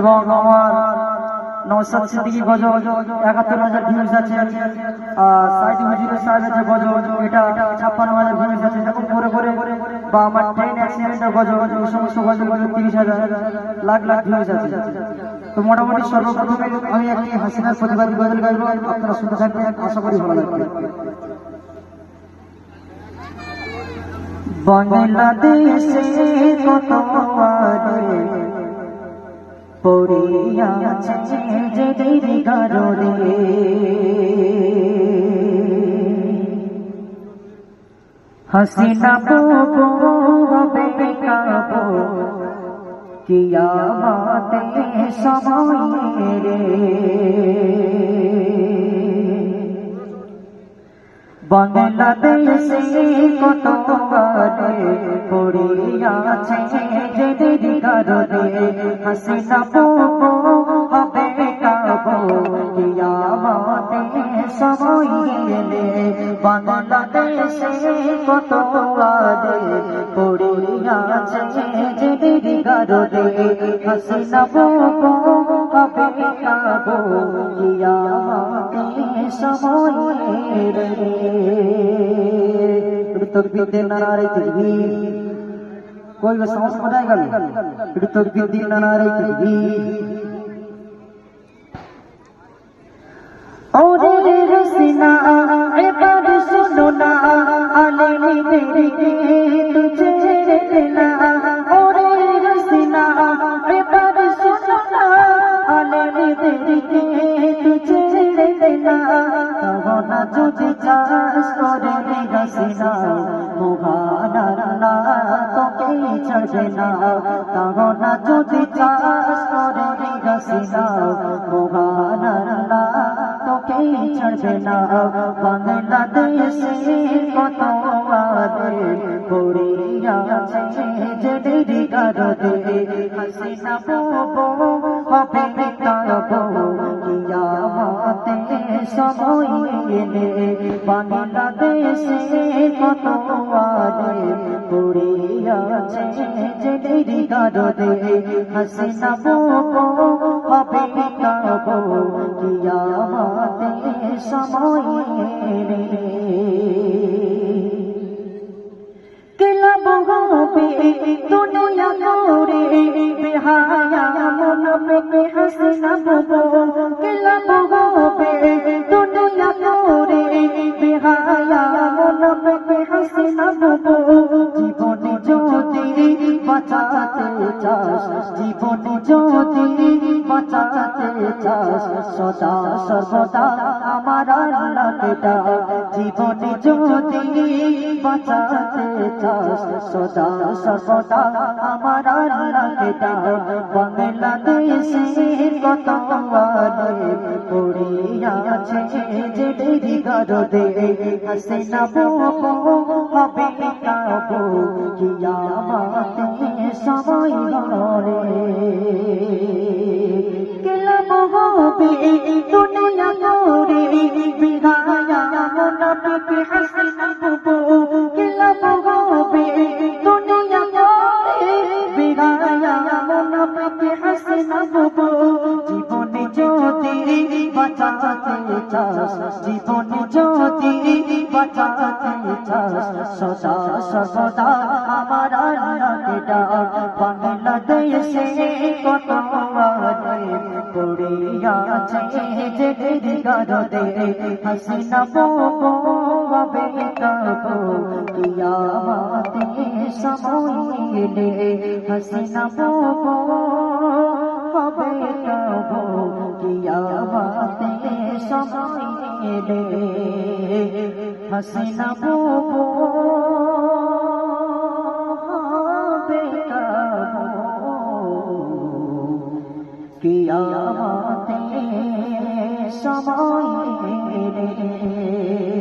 এবং আমার সিদ্দিকি একাত্তর হাজার ভিউজ আছে। সাইদি সাহেব আছে এটা ছাপ্পান্ন হাজার ভিউজ আছে। এরকম করে করে বা আমার ট্রেন এই সমস্ত তিরিশ হাজার, লাখ লাখ ভিউজ আছে। তো মোটামুটি সর্বপ্রথমে আমি একটি হাসিনার প্রতিবাদী গজল গাইব আপনারা শুনতে থাকবেন, আশা করি ভালো লাগবে। বাংলাদেশে কত পড়িয়াছে যে দেরি কারণে হাসিনা বো হবে কাবো কিয়ামতে সময় রে বাংলাদেশে কত বারে পড়িয়াছে যে দেরি কারণে হাসিনা বো হবে কাবো, কিয়ামতে সময় এলে। বাংলাদেশে কত বারে পড়িয়াছে যে দেরি কারণে হাসিনা বো ت دني ڪوئي به سنسڪرت تريو ديني করে রসিনা মোহানা না তোকে ছাড়বে না কহনা যদি চাষ করে রসিনা মোহানা না তোকে ছাড়বে না বাংলাদেশে কত আদে পড়িয়াছে যে দেরি কারদে হাসিনা বো হবে কাবো কিয়ামতে সময় এলে বাংলাদেশে কত আদে পড়িয়াছে যে দেরি কারদে হাসিনা বো হবে কাবো কিয়ামতে সময় এলে জীবনে যদি বাঁচাতে চাস জীবনে যদি বাঁচাতে চাস সদা সর্বদা আমার আল্লাহটা জীবনে যদি বাঁচাতে চাস সদা সর্বদা আমার আল্লাহটা বাংলাদেশে কত আলে পড়িয়াছে যে দেরি করদে হাসিনা বো হবে কাবো কিয়ামতে সময় হরে কেলা হবে দুনিয়া করে বিধায়া মন পে হাসিনা বো কেলা হবে দুনিয়া করে বিধায়া মন পে হাসিনা জীবনে যদি বাঁচাতে জীবনে সদা সর্বদা আমার আল্লাহটা বাংলাদেশে কত আগে পড়িয়াছে যে দেরি করদে হাসিনা বো হবে কাবো কিয়ামতে সময় এলে হাসিনা বো হবে কাবো কিয়ামতে সময় এলে হাসিনা বো হবে কাবো কিয়ামতে সময় এলে